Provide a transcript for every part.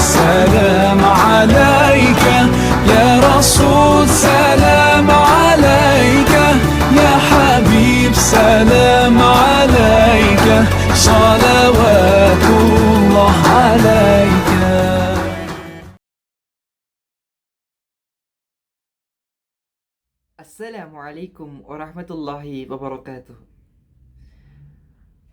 سلام عليك. يا رسول سلام عليك. يا حبيب سلام عليك. صلوات الله عليك. السلام عليكم ورحمة الله وبركاته.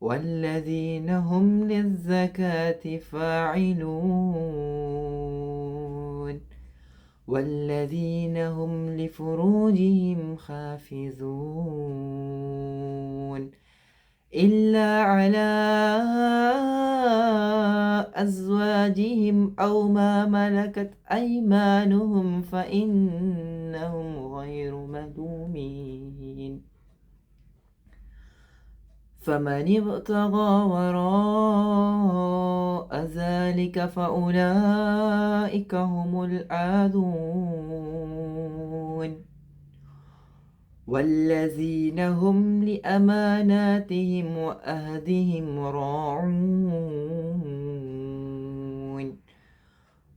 والذين هم للزكاة فاعلون والذين هم لفروجهم حافظون إلا على أزواجهم أو ما ملكت أيمانهم فإنهم غير ملومين فمن ابتغى وراء ذلك فأولئك هم العادون. والذين هم لأماناتهم وأهدهم راعون.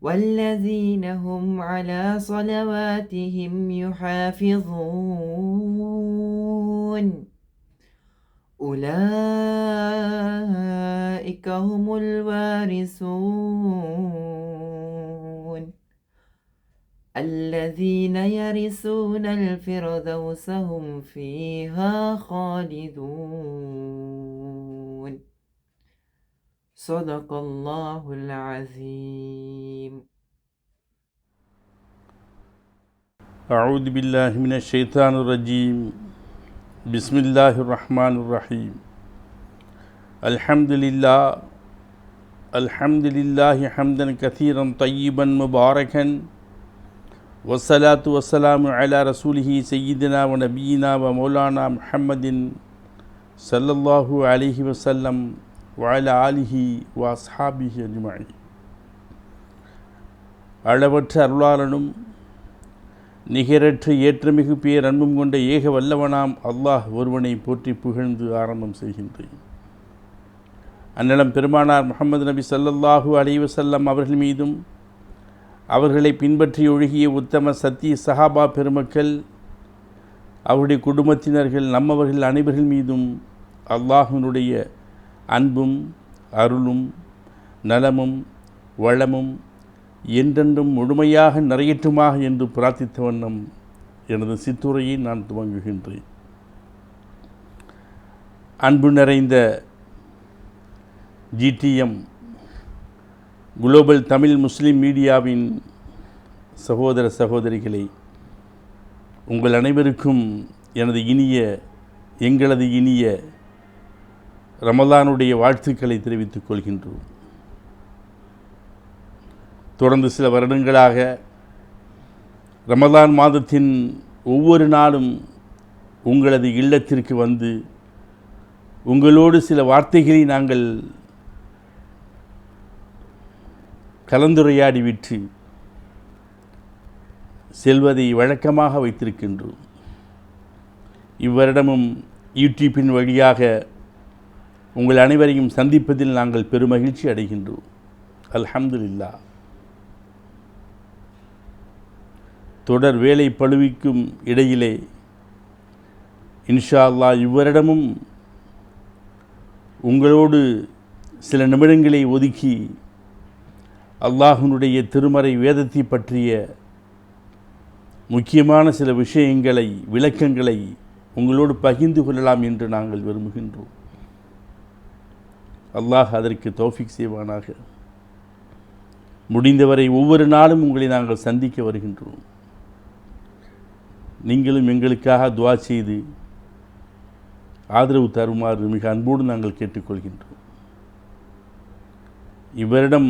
والذين هم على صلواتهم يحافظون. أولئك هم الوارثون. الذين يرثون الفردوس هم فيها خالدون. صدق الله العظيم. أعوذ بالله من الشيطان الرجيم. بسم الله الرحمن الرحيم الحمد لله الحمد لله حمدا كثيرا طيبا مباركا والصلاة والسلام على رسوله سيدنا ونبينا ومولانا محمد صلى الله عليه وسلم وعلى آله وأصحابه أجمعين அளவற்ற அருளாளனும் நிகரற்று ஏற்றமிகு பேர் அன்பும் கொண்ட ஏக வல்லவனாம் அல்லாஹ் ஒருவனை போற்றி புகழ்ந்து ஆரம்பம் செய்கின்றேன். அந்நிலம் பெருமானார் முகமது நபி சல்லல்லாஹு அலைவசல்லம் அவர்கள் மீதும் அவர்களை பின்பற்றி ஒழுகிய உத்தம சத்திய சஹாபா பெருமக்கள் அவருடைய குடும்பத்தினர்கள் நம்மவர்கள் அனைவர்கள் மீதும் அல்லாஹினுடைய அன்பும் அருளும் நலமும் வளமும் என்றென்றும் முழுமையாக நிறையற்றுமாக என்று பிரார்த்தித்த வண்ணம் எனது சித்துரையை நான் துவங்குகின்றேன். அன்பு நிறைந்த ஜிடிஎம் குளோபல் தமிழ் முஸ்லீம் மீடியாவின் சகோதர சகோதரிகளை உங்கள் அனைவருக்கும் எனது இனிய எங்களது இனிய ரமலானுடைய வாழ்த்துக்களை தெரிவித்துக் கொள்கின்றோம். தொடர்ந்து சில வருடங்களாக ரமதான் மாதத்தின் ஒவ்வொரு நாளும் உங்களது இல்லத்திற்கு வந்து உங்களோடு சில வார்த்தைகளை நாங்கள் கலந்துரையாடிவிட்டு செல்வதை வழக்கமாக வைத்திருக்கின்றோம். இவ்வருடமும் யூடியூப்பின் வழியாக உங்கள் அனைவரையும் சந்திப்பதில் நாங்கள் பெருமகிழ்ச்சி அடைகின்றோம். அல்ஹம்துலில்லாஹ். தொடர் வேலை பழுவிக்கும் இடையிலே இன்ஷா அல்லாஹ் இவ்வரிடமும் உங்களோடு சில நிமிடங்களை ஒதுக்கி அல்லாஹினுடைய திருமறை வேதத்தை பற்றிய முக்கியமான சில விஷயங்களை விளக்கங்களை உங்களோடு பகிர்ந்து கொள்ளலாம் என்று நாங்கள் விரும்புகின்றோம். அல்லாஹ் அதற்கு தௌஃபிக் செய்வானாக. முடிந்தவரை ஒவ்வொரு நாளும் உங்களை நாங்கள் சந்திக்க வருகின்றோம். நீங்களும் எங்களுக்காக துவா செய்து ஆதரவு தருமாறு மிக அன்போடு நாங்கள் கேட்டுக்கொள்கின்றோம். இவரிடம்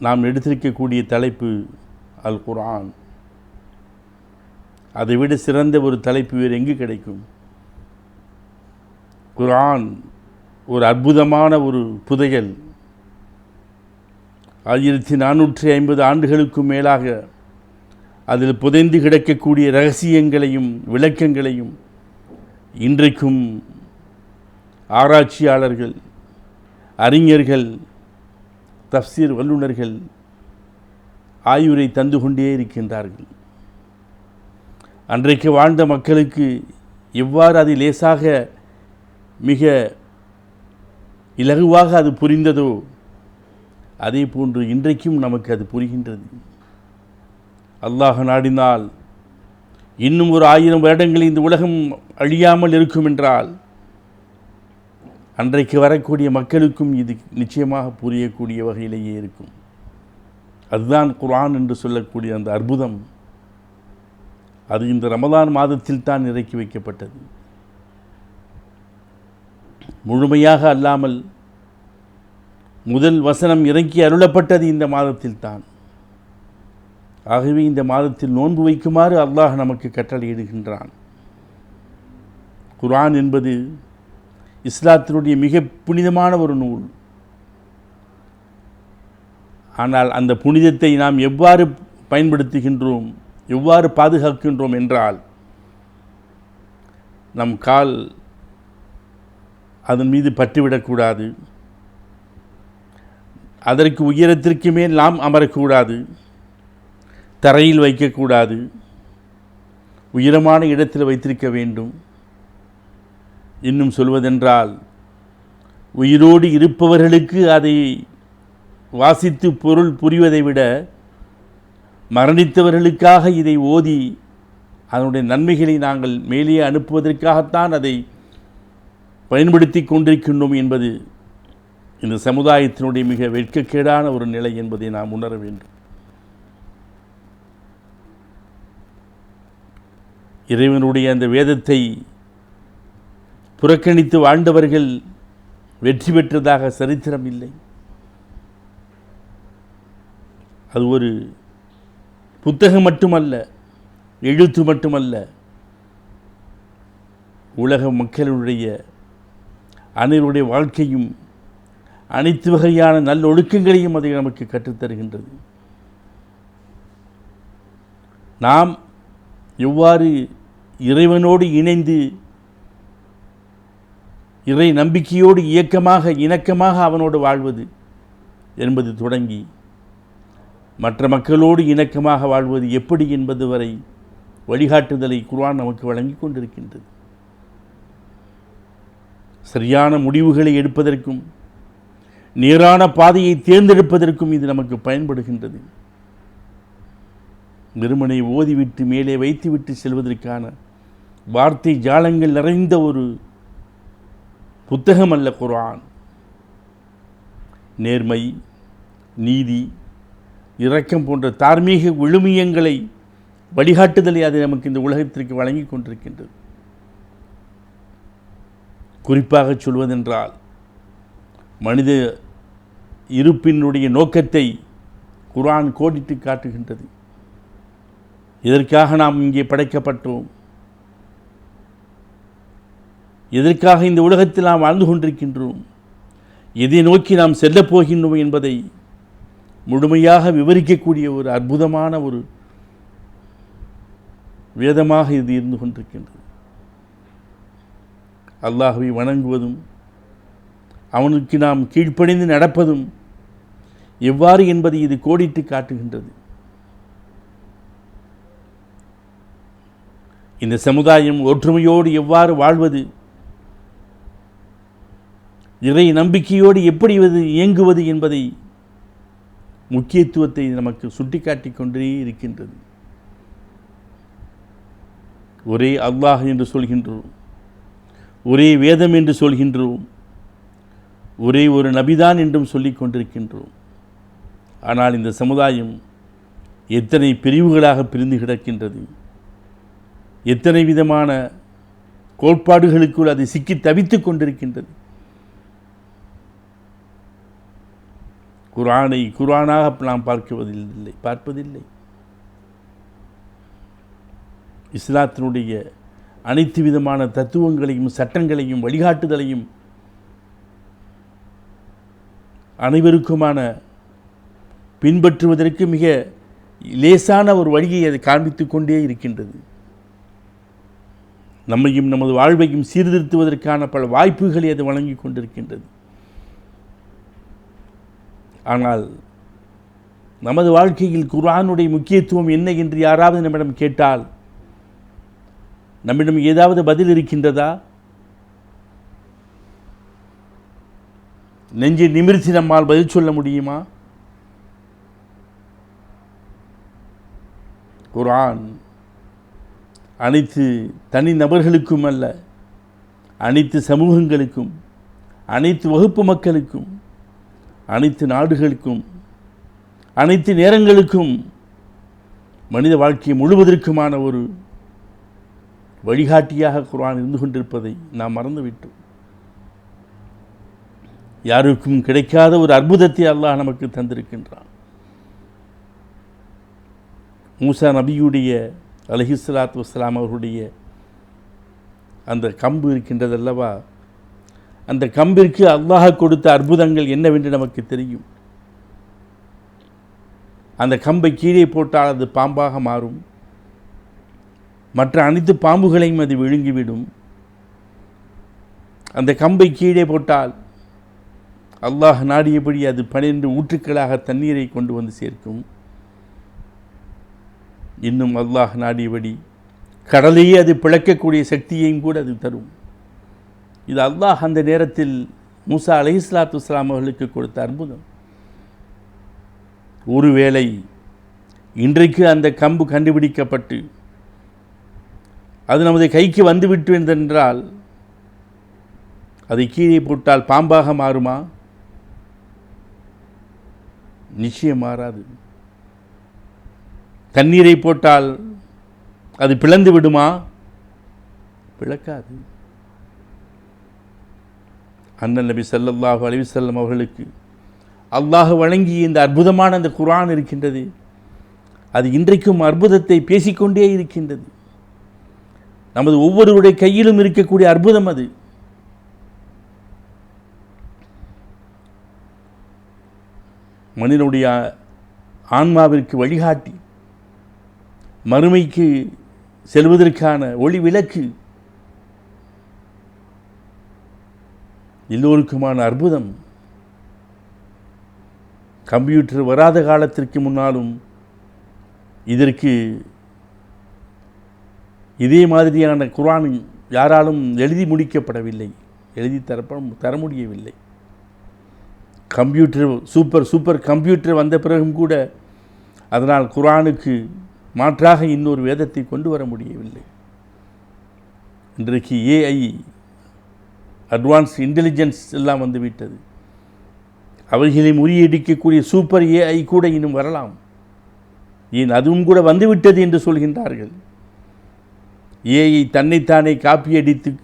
நாம் எடுத்திருக்கக்கூடிய தலைப்பு அல் குரான் அதைவிட சிறந்த ஒரு தலைப்பு வேறு எங்கு கிடைக்கும்? குரான் ஒரு அற்புதமான ஒரு புதையல். ஆயிரத்தி நானூற்றி ஐம்பது ஆண்டுகளுக்கும் மேலாக அதில் புதைந்து கிடக்கக்கூடிய ரகசியங்களையும் விளக்கங்களையும் இன்றைக்கும் ஆராய்ச்சியாளர்கள் அறிஞர்கள் தப்சீர் வல்லுநர்கள் ஆய்வுரை தந்து கொண்டே இருக்கின்றார்கள். அன்றைக்கு வாழ்ந்த மக்களுக்கு எவ்வாறு அது லேசாக மிக இலகுவாக அது புரிந்ததோ அதே போன்று இன்றைக்கும் நமக்கு அது புரிகின்றது. அல்லாஹ் நாடினால் இன்னும் ஒரு ஆயிரம் வருடங்களில் இந்த உலகம் அழியாமல் இருக்கும் என்றால் அன்றைக்கு வரக்கூடிய மக்களுக்கும் இது நிச்சயமாக புரியக்கூடிய வகையிலேயே இருக்கும். அதுதான் குரான் என்று சொல்லக்கூடிய அந்த அற்புதம். அது இந்த ரமதான் மாதத்தில் தான் இறக்கி வைக்கப்பட்டது. முழுமையாக அல்லாமல் முதல் வசனம் இறக்கி அருளப்பட்டது இந்த மாதத்தில் தான். ஆகவே இந்த மாதத்தில் நோன்பு வைக்குமாறு அல்லாஹ் நமக்கு கட்டளையிடுகின்றான். குரான் என்பது இஸ்லாத்தினுடைய மிக புனிதமான ஒரு நூல். ஆனால் அந்த புனிதத்தை நாம் எவ்வாறு பயன்படுத்துகின்றோம் எவ்வாறு பாதுகாக்கின்றோம் என்றால் நம் கால் அதன் மீது பட்டுவிடக்கூடாது. அதற்கு உயரத்திற்கு மேல் நாம் அமரக்கூடாது. தரையில் வைக்கக்கூடாது. உயரமான இடத்தில் வைத்திருக்க வேண்டும். இன்னும் சொல்வதென்றால் உயிரோடு இருப்பவர்களுக்கு அதை வாசித்து பொருள் புரிவதை விட மரணித்தவர்களுக்காக இதை ஓதி அதனுடைய நன்மைகளை நாங்கள் மேலே அனுப்புவதற்காகத்தான் அதை பயன்படுத்தி கொண்டிருக்கின்றோம் என்பது இந்த சமுதாயத்தினுடைய மிக வெட்கக்கேடான ஒரு நிலை என்பதை நாம் உணர வேண்டும். இறைவனுடைய அந்த வேதத்தை புறக்கணித்து வாழ்ந்தவர்கள் வெற்றி பெற்றதாக சரித்திரம் இல்லை. அது ஒரு புத்தகம் மட்டுமல்ல எழுத்து மட்டுமல்ல உலக மக்களுடைய அனைவருடைய வாழ்க்கையும் அனைத்து வகையான நல்லொழுக்கங்களையும் அதை நமக்கு கற்றுத்தருகின்றது. நாம் எவ்வாறு இறைவனோடு இணைந்து இறை நம்பிக்கையோடு இயக்கமாக இணக்கமாக அவனோடு வாழ்வது என்பது தொடங்கி மற்ற மக்களோடு இணக்கமாக வாழ்வது எப்படி என்பது வரை வழிகாட்டுதலை குர்ஆன் நமக்கு வழங்கி கொண்டிருக்கின்றது. சரியான முடிவுகளை எடுப்பதற்கும் நேரான பாதையை தேர்ந்தெடுப்பதற்கும் இது நமக்கு பயன்படுகின்றது. வெறுமனை ஓதிவிட்டு மேலே வைத்துவிட்டு செல்வதற்கான வார்த்தை ஜாலங்கள் நிறைந்த ஒரு புத்தகம் அல்ல குர்ஆன். நேர்மை நீதி இரக்கம் போன்ற தார்மீக விழுமியங்களை வழிகாட்டுதலை அது நமக்கு இந்த உலகத்திற்கு வழங்கி கொண்டிருக்கின்றது. குறிப்பாக சொல்வதென்றால் மனித இருப்பினுடைய நோக்கத்தை குரான் கோடிட்டு காட்டுகின்றது. இதற்காக நாம் இங்கே படைக்கப்பட்டோம். எதற்காக இந்த உலகத்தில் நாம் வாழ்ந்து கொண்டிருக்கின்றோம்? எதை நோக்கி நாம் செல்லப் போகின்றோம் என்பதை முழுமையாக விவரிக்கக்கூடிய ஒரு அற்புதமான ஒரு வேதமாக இது இருந்து கொண்டிருக்கின்றது. அல்லாஹுவை வணங்குவதும் அவனுக்கு நாம் கீழ்ப்பணிந்து நடப்பதும் எவ்வாறு என்பதை இது கோடிட்டு காட்டுகின்றது. இந்த சமுதாயம் ஒற்றுமையோடு எவ்வாறு வாழ்வது? இறை நம்பிக்கையோடு எப்படி இது இயங்குவது என்பதை முக்கியத்துவத்தை நமக்கு சுட்டிக்காட்டி கொண்டே இருக்கின்றது. ஒரே அல்லாஹ் என்று சொல்கின்றோம். ஒரே வேதம் என்று சொல்கின்றோம். ஒரே ஒரு நபிதான் என்றும் சொல்லிக் கொண்டிருக்கின்றோம். ஆனால் இந்த சமுதாயம் எத்தனை பிரிவுகளாக பிரிந்து கிடக்கின்றது. எத்தனை விதமான கோட்பாடுகளுக்குள் அது சிக்கி தவித்துக் கொண்டிருக்கின்றது. குரானை குரானாக நாம் பார்க்குவதில்லை பார்ப்பதில்லை. இஸ்லாத்தினுடைய அனைத்து விதமான தத்துவங்களையும் சட்டங்களையும் வழிகாட்டுதலையும் அனைவருக்குமான பின்பற்றுவதற்கு மிக லேசான ஒரு வழியை அது காண்பித்து கொண்டே இருக்கின்றது. நம்மையும் நமது வாழ்வையும் சீர்திருத்துவதற்கான பல வாய்ப்புகளை அது வழங்கி கொண்டிருக்கின்றது. ஆனால் நமது வாழ்க்கையில் குர்ஆனுடைய முக்கியத்துவம் என்ன என்று யாராவது நம்மிடம் கேட்டால் நம்மிடம் ஏதாவது பதில் இருக்கின்றதா? நெஞ்சை நிமிர்த்தி நம்மால் பதில் சொல்ல முடியுமா? குர்ஆன் அனைத்து தனி நபர்களுக்கும் அல்ல அனைத்து சமூகங்களுக்கும் அனைத்து வகுப்பு மக்களுக்கும் அனைத்து நாடுகளுக்கும் அனைத்து நேரங்களுக்கும் மனித வாழ்க்கை முழுவதற்குமான ஒரு வழிகாட்டியாக குர்ஆன் இருந்து கொண்டிருப்பதை நாம் மறந்துவிட்டோம். யாருக்கும் கிடைக்காத ஒரு அற்புதத்தை அல்லாஹ் நமக்கு தந்திருக்கின்றான். மூசா நபியுடைய அலஹிஸ்லாத் வஸ்லாம் அவர்களுடைய அந்த கம்பு இருக்கின்றது அல்லவா அந்த கம்பிற்கு அல்லாஹ் கொடுத்த அற்புதங்கள் என்னவென்று நமக்கு தெரியும். அந்த கம்பை கீழே போட்டால் அது பாம்பாக மாறும். மற்ற அனைத்து பாம்புகளையும் அது விழுங்கிவிடும். அந்த கம்பை கீழே போட்டால் அல்லாஹ் நாடியபடி அது பன்னிரண்டு ஊற்றுக்களாக தண்ணீரை கொண்டு வந்து சேர்க்கும். இன்னும் அல்லாஹ் நாடியபடி கடலையே அது பிளக்கக்கூடிய சக்தியையும் கூட அது தரும். இது அல்லாஹ் அந்த நேரத்தில் மூசா அலைஹிஸ்லாத்து இஸ்லாம் அவர்களுக்கு கொடுத்த அற்புதம். ஒருவேளை இன்றைக்கு அந்த கம்பு கண்டுபிடிக்கப்பட்டு அது நமது கைக்கு வந்துவிட்டு என்றால் அதை கீழே போட்டால் பாம்பாக மாறுமா? நிச்சயம் மாறாது. தண்ணீரை போட்டால் அது பிளந்து விடுமா? பிளக்காது. அண்ணன் நபி ஸல்லல்லாஹு அலைஹி அவர்களுக்கு அல்லாஹ் வழங்கிய இந்த அற்புதமான அந்த குரான் இருக்கின்றது. அது இன்றைக்கும் அற்புதத்தை பேசிக்கொண்டே இருக்கின்றது. நமது ஒவ்வொருவருடைய கையிலும் இருக்கக்கூடிய அற்புதம் அது. மனிதனுடைய ஆன்மாவிற்கு வழிகாட்டி மறுமைக்கு செல்வதற்கான ஒளி விளக்கு எல்லோருக்குமான அற்புதம். கம்ப்யூட்டர் வராத காலத்திற்கு முன்னாலும் இதற்கு இதே மாதிரியான குரான் யாராலும் எழுதி முடிக்கப்படவில்லை. எழுதி தரப்ப தர முடியவில்லை. கம்ப்யூட்டர் சூப்பர் சூப்பர் கம்ப்யூட்டர் வந்த பிறகும் கூட அதனால் குரானுக்கு மாற்றாக இன்னொரு வேதத்தை கொண்டு வர முடியவில்லை. இன்றைக்கு ஏஐ அட்வான்ஸ் இன்டெலிஜென்ஸ் எல்லாம் வந்துவிட்டது அவர்களை முறியடிக்கக்கூடிய சூப்பர் ஏஐ கூட இன்னும் வரலாம். ஏன் அதுவும் கூட வந்துவிட்டது என்று சொல்கின்றார்கள். ஏஐ தன்னைத்தானே காப்பியடித்து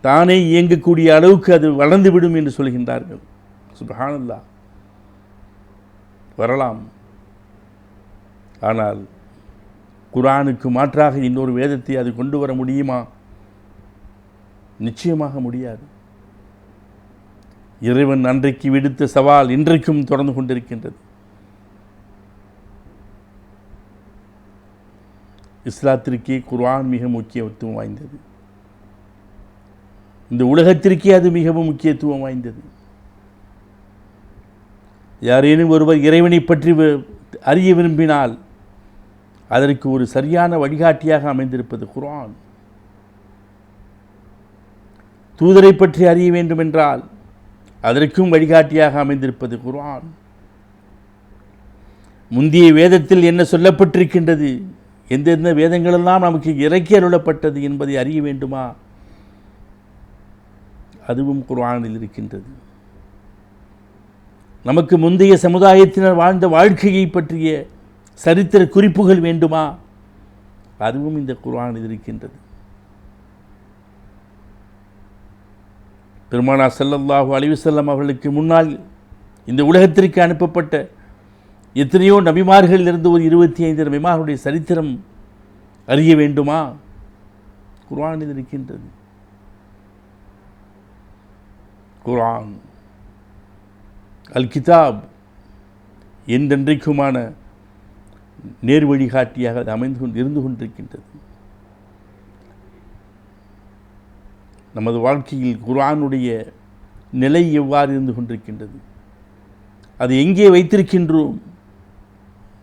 தானே இயங்கக்கூடிய அளவுக்கு அது வளர்ந்துவிடும் என்று சொல்கின்றார்கள். சுபஹானல்லா. வரலாம். ஆனால் குரானுக்கு மாற்றாக இன்னொரு வேதத்தை அது கொண்டு வர முடியுமா? நிச்சயமாக முடியாது. இறைவன் அன்றைக்கு விடுத்த சவால் இன்றைக்கும் தொடர்ந்து கொண்டிருக்கின்றது. இஸ்லாத்திற்கே குர்ஆன் மிக முக்கியத்துவம் வாய்ந்தது. இந்த உலகத்திற்கே அது மிகவும் முக்கியத்துவம் வாய்ந்தது. யாரேனும் ஒருவர் இறைவனை பற்றி அறிய விரும்பினால் அதற்கு ஒரு சரியான வழிகாட்டியாக அமைந்திருப்பது குர்ஆன். தூதரை பற்றி அறிய வேண்டுமென்றால் அதற்கும் வழிகாட்டியாக அமைந்திருப்பது குர்ஆன். முந்தைய வேதத்தில் என்ன சொல்லப்பட்டிருக்கின்றது? எந்தெந்த வேதங்களெல்லாம் நமக்கு இறக்கி அருளப்பட்டது என்பதை அறிய வேண்டுமா? அதுவும் குர்ஆனில் இருக்கின்றது. நமக்கு முந்தைய சமுதாயத்தினர் வாழ்ந்த வாழ்க்கையை பற்றிய சரித்திர குறிப்புகள் வேண்டுமா? அதுவும் இந்த குர்ஆனில் இருக்கின்றது. பெருமானா செல்லல்லாஹு அழிவு வஸல்லம் அவர்களுக்கு முன்னால் இந்த உலகத்திற்கு அனுப்பப்பட்ட எத்தனையோ நபிமார்களிலிருந்து ஒரு இருபத்தி ஐந்து நபிமார்களுடைய சரித்திரம் அறிய வேண்டுமா? குர்ஆனில் இருக்கின்றது. குர்ஆன் அல் கிதாப் என்றென்றைக்குமான நேர் வழிகாட்டியாக அது அமைந்து கொண்டு இருந்து கொண்டிருக்கின்றது. நமது வாழ்க்கையில் குர்ஆனுடைய நிலை எவ்வாறு இருந்து கொண்டிருக்கின்றது? அது எங்கே வைத்திருக்கின்றோம்?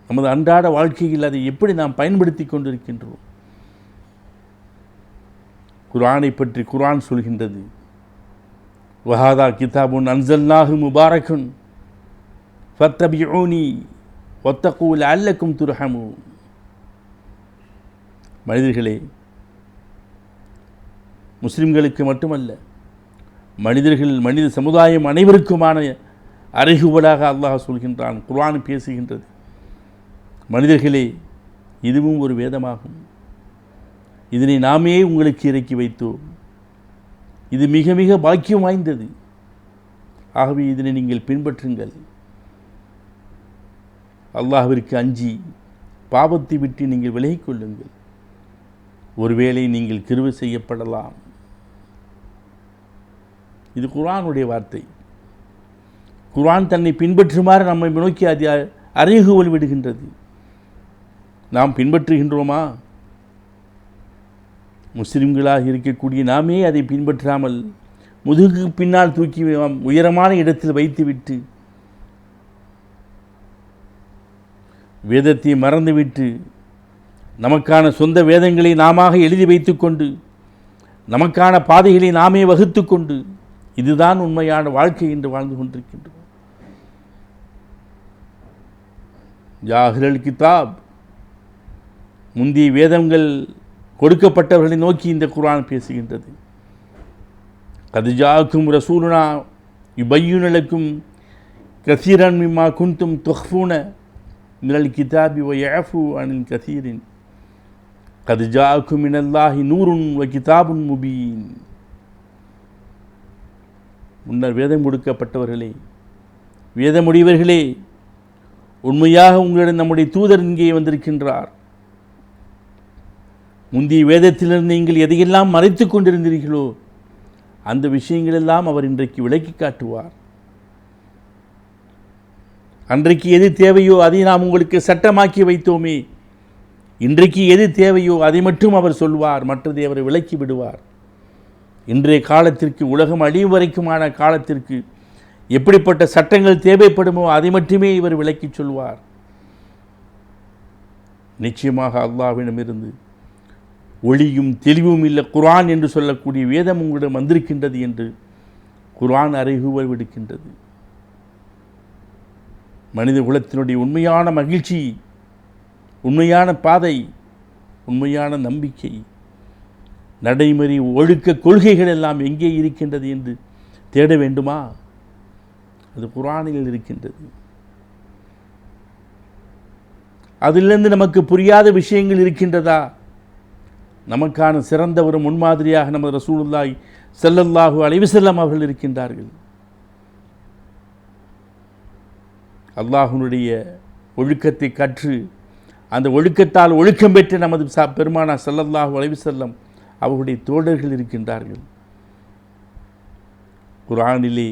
நமது அன்றாட வாழ்க்கையில் அதை எப்படி நாம் பயன்படுத்தி கொண்டிருக்கின்றோம்? குர்ஆனை பற்றி குர்ஆன் சொல்கின்றது. வஹாதா கிதாபுன் அன்சல்நாஹு முபாரகுன் ஃபத்தபியூனி ஒத்தக்கூல் அல்லக்கும் துரஹமு மனிதர்களே முஸ்லிம்களுக்கு மட்டுமல்ல மனிதர்கள் மனித சமுதாயம் அனைவருக்குமான அறைகுவலாக அல்லாஹ் சொல்கின்றான் குர்ஆன் பேசுகின்றது. மனிதர்களே இதுவும் ஒரு வேதமாகும். இதனை நாமே உங்களுக்கு இறக்கி வைத்தோம். இது மிக மிக பாக்கியம் வாய்ந்தது. ஆகவே இதனை நீங்கள் பின்பற்றுங்கள். அல்லாஹிற்கு அஞ்சி பாவத்தை விட்டு நீங்கள் விலகிக் கொள்ளுங்கள். ஒருவேளை நீங்கள் கிருவை செய்யப்படலாம். இது குர்ஆனுடைய வார்த்தை. குர்ஆன் தன்னை பின்பற்றுமாறு நம்மை நோக்கி அது அறைகுவல் விடுகின்றது நாம் பின்பற்றுகின்றோமா? முஸ்லிம்களாக இருக்கக்கூடிய நாமே அதை பின்பற்றாமல் முதுகு பின்னால் தூக்கி உயரமான இடத்தில் வைத்துவிட்டு வேதத்தை மறந்துவிட்டு நமக்கான சொந்த வேதங்களை நாம எழுதி வைத்துக்கொண்டு நமக்கான பாதைகளை நாமே வகுத்து கொண்டு இதுதான் உண்மையான வாழ்க்கை என்று வாழ்ந்து கொண்டிருக்கின்றோம். ஜாஹிரல் கிதாப் முந்தைய வேதங்கள் கொடுக்கப்பட்டவர்களை நோக்கி இந்த குரான் பேசுகின்றது. கதிஜாக்கும் ரசூலுனா இபையுனலுக்கும் கசீரன் மிம்மா குந்தும் தொஹ்பூன மினல் கிதாபி ஒ யஃபு அனில் கசீரின். கதிஜாக்கும் மினல்லாஹி நூறுன் வ கிதாபுன் முபீன். முன்னர் வேதம் கொடுக்கப்பட்டவர்களே வேதமுடையவர்களே உண்மையாக உங்களிடம் நம்முடைய தூதர் இங்கே வந்திருக்கின்றார். முந்தைய வேதத்திலிருந்து நீங்கள் எதையெல்லாம் மறைத்து கொண்டிருந்தீர்களோ அந்த விஷயங்களெல்லாம் அவர் இன்றைக்கு விளக்கி காட்டுவார். அன்றைக்கு எது தேவையோ அதை நாம் உங்களுக்கு சட்டமாக்கி வைத்தோமே இன்றைக்கு எது தேவையோ அதை மட்டும் அவர் சொல்வார் மற்றதை அவர் விளக்கி விடுவார். இன்றைய காலத்திற்கு உலகம் அழியும் வரைக்குமான காலத்திற்கு எப்படிப்பட்ட சட்டங்கள் தேவைப்படுமோ அதை மட்டுமே இவர் விளக்கி சொல்வார். நிச்சயமாக அல்லாவிடமிருந்து ஒளியும் தெளிவும் இல்லை குரான் என்று சொல்லக்கூடிய வேதம் உங்களிடம் வந்திருக்கின்றது என்று குர்ஆன் அறைகூவல் விடுக்கின்றது. மனித குலத்தினுடைய உண்மையான மகிழ்ச்சி உண்மையான பாதை உண்மையான நம்பிக்கை நடைமுறை ஒழுக்க கொள்கைகள் எல்லாம் எங்கே இருக்கின்றது என்று தேட வேண்டுமா? அது குர்ஆனில் இருக்கின்றது. அதிலிருந்து நமக்கு புரியாத விஷயங்கள் இருக்கின்றதா? நமக்கான சிறந்த ஒரு முன்மாதிரியாக நமது ரசூலுல்லாய் செல்லல்லாஹு அலைஹி செல்லம் அவர்கள் இருக்கின்றார்கள். அல்லாஹுனுடைய ஒழுக்கத்தை கற்று அந்த ஒழுக்கத்தால் ஒழுக்கம் பெற்ற நமது பெருமானா பெருமானா ஸல்லல்லாஹு செல்லம் அவருடைய தோழர்கள் இருக்கின்றார்கள். குர்ஆனிலே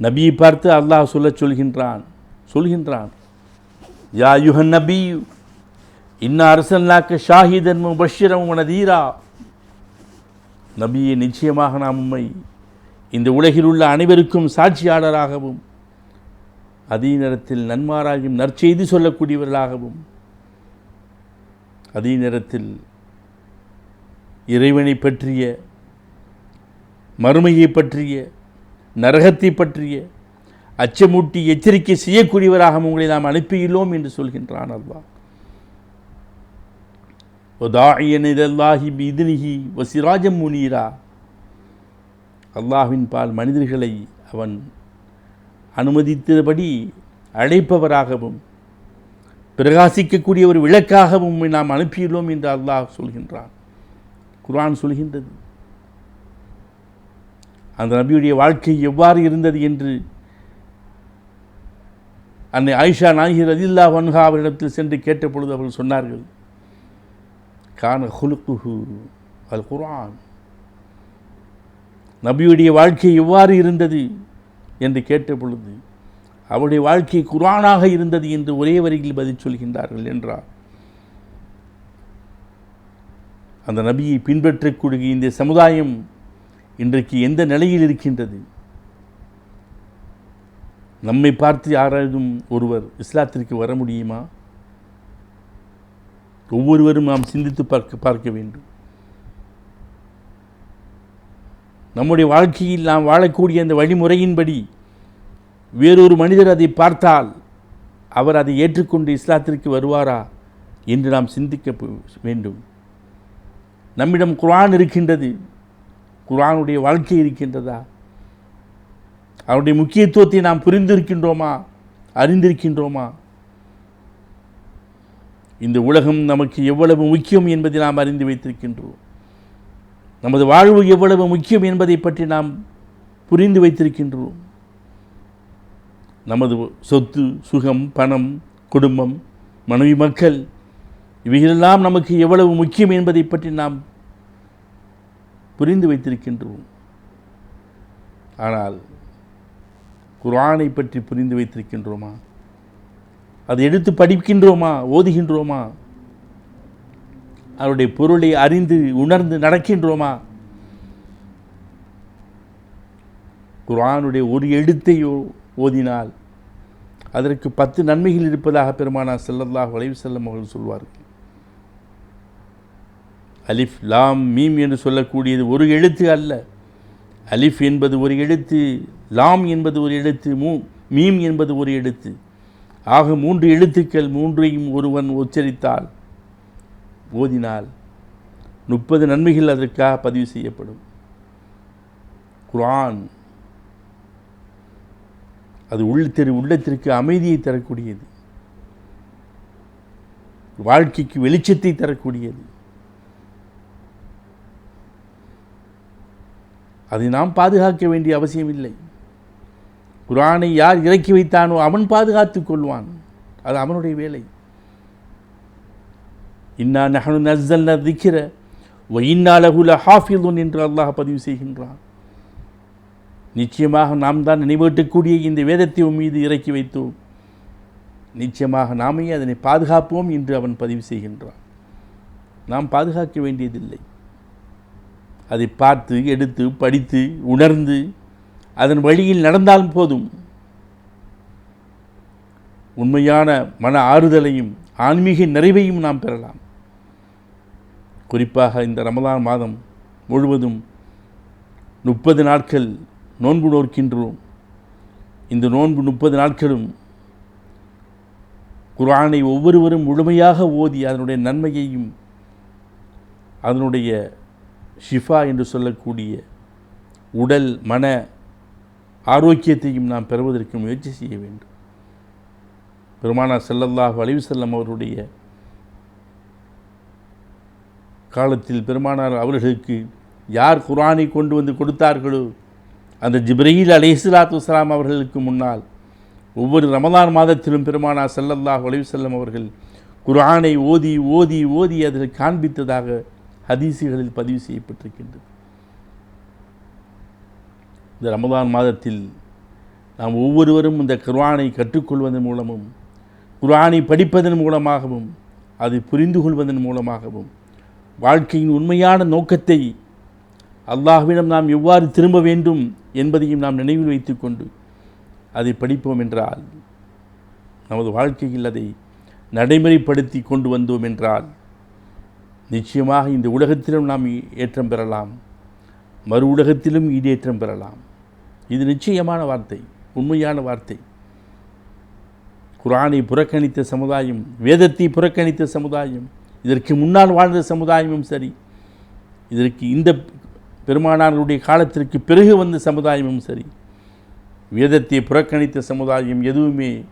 நபியை பார்த்து அல்லாஹ் சொல்லச் சொல்கின்றான் சொல்கின்றான் யா யுஹன் நபி இன்ன அரசல்லாக்க ஷாஹிதன் முபஷிரம் நதீரா நபியை நிச்சயமாக நாம் உம்மை இந்த உலகில் உள்ள அனைவருக்கும் சாட்சியாளராகவும் அதே நேரத்தில் நன்மாராயும் நற்செய்தி சொல்லக்கூடியவர்களாகவும் அதே நேரத்தில் இறைவனை பற்றிய மறுமையை பற்றிய நரகத்தை பற்றிய அச்சமூட்டி எச்சரிக்கை செய்யக்கூடியவராக உங்களை நாம் அனுப்பியுள்ளோம் என்று சொல்கின்றான் அல்வா ஒதாயன் இதல்லாஹி வசிராஜம் முனீரா. அல்லாஹ்வின் பால் மனிதர்களை அவன் அனுமதித்தபடி அழைப்பவராகவும் பிரகாசிக்கக்கூடிய ஒரு விளக்காகவும் நாம் அனுப்பியுள்ளோம் என்று அல்லாஹ் சொல்கின்றான். குரான் சொல்கின்றது. அந்த நபியுடைய வாழ்க்கை எவ்வாறு இருந்தது என்று அன்னை ஆயிஷா நாயகி ரதில்லா வன்ஹா அவரிடத்தில் சென்று கேட்ட பொழுது அவர்கள் சொன்னார்கள் கான ஹுலுக்குஹு அல் குரான் நபியுடைய வாழ்க்கை எவ்வாறு இருந்தது என்று கேட்ட பொழுது அவருடைய வாழ்க்கை குரானாக இருந்தது என்று ஒரே வரியில் பதில் சொல்கின்றார்கள் என்றார். அந்த நபியை பின்பற்றக்கூடிய இந்த சமுதாயம் இன்றைக்கு எந்த நிலையில் இருக்கின்றது? நம்மை பார்த்து யாராவதும் ஒருவர் இஸ்லாத்திற்கு வர முடியுமா? ஒவ்வொருவரும் நாம் சிந்தித்து பார்க்க பார்க்க வேண்டும். நம்முடைய வாழ்க்கையில் நாம் வாழக்கூடிய அந்த வழிமுறையின்படி வேறொரு மனிதர் அதை பார்த்தால் அவர் அதை ஏற்றுக்கொண்டு இஸ்லாத்திற்கு வருவாரா என்று நாம் சிந்திக்க வேண்டும். நம்மிடம் குர்ஆன் இருக்கின்றது. குர்ஆனுடைய வாழ்க்கை இருக்கின்றதா? அவருடைய முக்கியத்துவத்தை நாம் புரிந்திருக்கின்றோமா? அறிந்திருக்கின்றோமா? இந்த உலகம் நமக்கு எவ்வளவு முக்கியம் என்பதை நாம் அறிந்து வைத்திருக்கின்றோம். நமது வாழ்வு எவ்வளவு முக்கியம் என்பதை பற்றி நாம் புரிந்து வைத்திருக்கின்றோம். நமது சொத்து சுகம் பணம் குடும்பம் மனைவி மக்கள் இவைகளெல்லாம் நமக்கு எவ்வளவு முக்கியம் என்பதை பற்றி நாம் புரிந்து வைத்திருக்கின்றோம். ஆனால் குரானை பற்றி புரிந்து வைத்திருக்கின்றோமா? அதை எடுத்து படிக்கின்றோமா? ஓதுகின்றோமா? அவருடைய பொருளை அறிந்து உணர்ந்து நடக்கின்றோமா? குர்ஆனுடைய ஒரு எழுத்தை ஓ- ஓதினால் அதற்கு பத்து நன்மைகள் இருப்பதாக பெருமானா செல்லதாக வளைவு செல்லும் அவர்கள் சொல்வார்கள். அலிஃப் லாம் மீம் என்று சொல்லக்கூடியது ஒரு எழுத்து அல்ல. அலிஃப் என்பது ஒரு எழுத்து லாம் என்பது ஒரு எழுத்து மூ மீம் என்பது ஒரு எழுத்து. ஆக மூன்று எழுத்துக்கள் மூன்றையும் ஒருவன் உச்சரித்தால் ஓதினால் முப்பது நன்மைகள் அதற்காக பதிவு செய்யப்படும். குரான் அது உள்ளத்திற்கு உள்ளத்திற்கு அமைதியை தரக்கூடியது. வாழ்க்கைக்கு வெளிச்சத்தை தரக்கூடியது. அதை நாம் பாதுகாக்க வேண்டிய அவசியம் இல்லை குரானை யார் இறக்கி வைத்தானோ அவன் பாதுகாத்துக் கொள்வான். அது அவனுடைய வேலை. இன்னா நஹனு நஸ்ஸல்ன திக்ர வ ஹாஃபிதுன் என்று அல்லாஹ் பதிவு செய்கின்றான். நிச்சயமாக நாம் தான் நினைவூட்டக்கூடிய இந்த வேதத்தை உன் மீது இறக்கி வைத்தோம். நிச்சயமாக நாமே அதனை பாதுகாப்போம் என்று அவன் பதிவு செய்கின்றான். நாம் பாதுகாக்க வேண்டியதில்லை. அதை பார்த்து எடுத்து படித்து உணர்ந்து அதன் வழியில் நடந்தாலும் போதும். உண்மையான மன ஆறுதலையும் ஆன்மீக நிறைவையும் நாம் பெறலாம். குறிப்பாக இந்த ரமலான் மாதம் முழுவதும் முப்பது நாட்கள் நோன்பு நோக்கின்றோம் இந்த நோன்பு முப்பது நாட்களும் குர்ஆனை ஒவ்வொருவரும் முழுமையாக ஓதி அதனுடைய நன்மையையும் அதனுடைய ஷிஃபா என்று சொல்லக்கூடிய உடல் மன ஆரோக்கியத்தையும் நாம் பெறுவதற்கு முயற்சி செய்ய வேண்டும். பெருமானார் செல்லல்லாஹ் அலைஹி செல்லம் அவருடைய காலத்தில் பெருமானார் அவர்களுக்கு யார் குர்ஆனை கொண்டு வந்து கொடுத்தார்களோ அந்த ஜிப்ரீல் அலைஹிஸ்ஸலாத்து வஸலாம் அவர்களுக்கு முன்னால் ஒவ்வொரு ரமதான் மாதத்திலும் பெருமானார் செல்லல்லாஹ் அலைஹி செல்லம் அவர்கள் குரானை ஓதி ஓதி ஓதி அதில் காண்பித்ததாக ஹதீசுகளில் பதிவு செய்யப்பட்டிருக்கின்றது. இந்த ரமதான் மாதத்தில் நாம் ஒவ்வொருவரும் இந்த குர்ஆனை கற்றுக்கொள்வதன் மூலமும் குர்ஆனை படிப்பதன் மூலமாகவும் அதை புரிந்து கொள்வதன் மூலமாகவும் வாழ்க்கையின் உண்மையான நோக்கத்தை அல்லாஹ்விடம் நாம் எவ்வாறு திரும்ப வேண்டும் என்பதையும் நாம் நினைவில் வைத்துக்கொண்டு அதை படிப்போம் என்றால் நமது வாழ்க்கையில் அதை நடைமுறைப்படுத்தி கொண்டு வந்தோம் என்றால் நிச்சயமாக இந்த உலகத்திலும் நாம் ஏற்றம் பெறலாம். மறு உலகத்திலும் ஈடேற்றம் பெறலாம். இது நிச்சயமான வார்த்தை உண்மையான வார்த்தை. குரானை புறக்கணித்த சமுதாயம் வேதத்தை புறக்கணித்த சமுதாயம் இதற்கு முன்னால் வாழ்ந்த சமுதாயமும் சரி இதற்கு இந்த பெருமானார்களுடைய காலத்திற்கு பிறகு வந்த சமுதாயமும் சரி வேதத்தை புறக்கணித்த சமுதாயம் எதுவுமே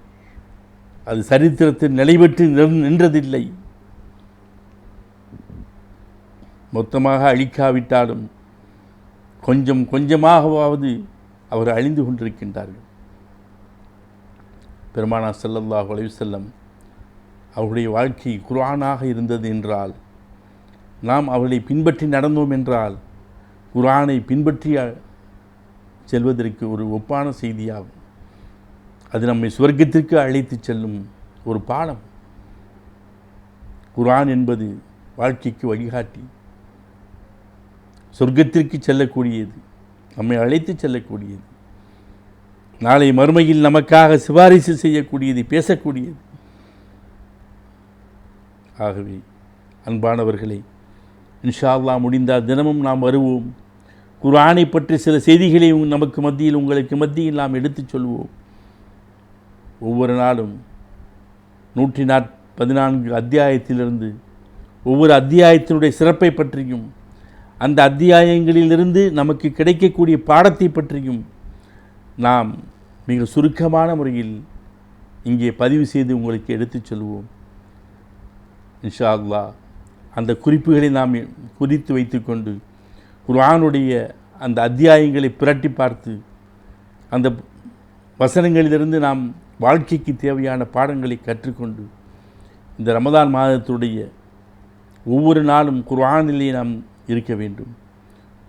அது சரித்திரத்தில் நிலைபெற்று நின்- நின்றதில்லை. மொத்தமாக அழிக்காவிட்டாலும் கொஞ்சம் கொஞ்சமாகவாவது அவர் அழிந்து கொண்டிருக்கின்றார்கள். பெருமானா ஸல்லல்லாஹு அலைஹி வஸல்லம் அவருடைய வாழ்க்கை குரானாக இருந்தது என்றால் நாம் அவர்களை பின்பற்றி நடந்தோம் என்றால் குரானை பின்பற்றி செல்வதற்கு ஒரு ஒப்பான செய்தியாகும். அது நம்மை சுவர்க்கத்திற்கு அழைத்துச் செல்லும் ஒரு பாடம். குரான் என்பது வாழ்க்கைக்கு வழிகாட்டி. சொர்க்கத்திற்கு செல்லக்கூடியது. நம்மை அழைத்து செல்லக்கூடியது. நாளை மறுமையில் நமக்காக சிபாரிசு செய்யக்கூடியது பேசக்கூடியது. ஆகவே அன்பானவர்களே இன்ஷா அல்லா முடிந்தால் தினமும் நாம் வருவோம். குர்ஆனை பற்றி சில செய்திகளை நமக்கு மத்தியில் உங்களுக்கு மத்தியில் நாம் எடுத்துச் சொல்வோம். ஒவ்வொரு நாளும் நூற்றி நாற் பதினான்கு அத்தியாயத்திலிருந்து ஒவ்வொரு அத்தியாயத்தினுடைய சிறப்பை பற்றியும் அந்த அத்தியாயங்களிலிருந்து நமக்கு கிடைக்கக்கூடிய பாடத்தை பற்றியும் நாம் மிக சுருக்கமான முறையில் இங்கே பதிவு செய்து உங்களுக்கு எடுத்துச் சொல்வோம் இன்ஷா அல்லாஹ் அந்த குறிப்புகளை நாம் குறித்து வைத்துக்கொண்டு குர்ஆனுடைய அந்த அத்தியாயங்களை புரட்டி பார்த்து அந்த வசனங்களிலிருந்து நாம் வாழ்க்கைக்கு தேவையான பாடங்களை கற்றுக்கொண்டு இந்த ரமதான் மாதத்துடைய ஒவ்வொரு நாளும் குர்ஆனிலே நாம் இருக்க வேண்டும்.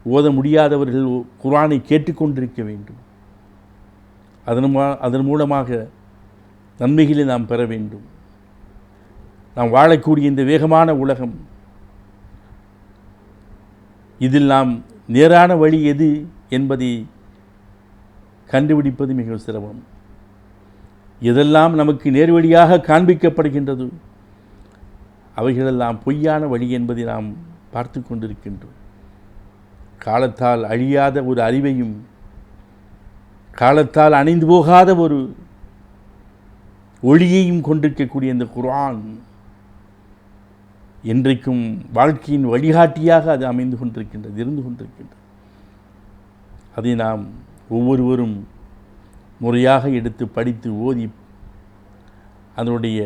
ஓத முடியாதவர்கள் குரானை கேட்டுக்கொண்டிருக்க வேண்டும். அதன் அதன் மூலமாக நன்மைகளை நாம் பெற வேண்டும். நாம் வாழக்கூடிய இந்த வேகமான உலகம் இதில் நாம் நேரான வழி எது என்பதை கண்டுபிடிப்பது மிக சிரமம். எதெல்லாம் நமக்கு நேர்வழியாக காண்பிக்கப்படுகின்றது அவைகளெல்லாம் பொய்யான வழி என்பதை நாம் பார்த்து கொண்டிருக்கின்றோம். காலத்தால் அழியாத ஒரு அறிவையும் காலத்தால் அணிந்து போகாத ஒரு ஒளியையும் கொண்டிருக்கக்கூடிய இந்த குரான் என்றைக்கும் வாழ்க்கையின் வழிகாட்டியாக அது அமைந்து கொண்டிருக்கின்றது இருந்து கொண்டிருக்கின்றது. அதை நாம் ஒவ்வொருவரும் முறையாக எடுத்து படித்து ஓதி அதனுடைய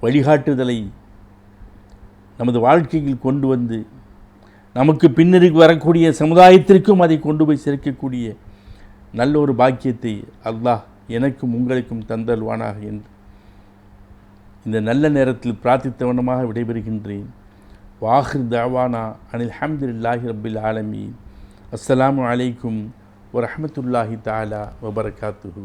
வழிகாட்டுதலை நமது வாழ்க்கையில் கொண்டு வந்து நமக்கு பின்னருக்கு வரக்கூடிய சமுதாயத்திற்கும் அதை கொண்டு போய் சேர்க்கக்கூடிய நல்ல ஒரு பாக்கியத்தை அல்லாஹ் எனக்கும் உங்களுக்கும் தந்தல்வானாக என்று இந்த நல்ல நேரத்தில் பிரார்த்தித்தவனமாக விடைபெறுகின்றேன். வாஹிர் தாவானா அனில் ஹம்துலில்லாஹி ரப்பில் ஆலமீன். அஸ்ஸலாமு அலைக்கும் வரஹ்மத்துல்லாஹி தாலா வபரகாத்துஹு.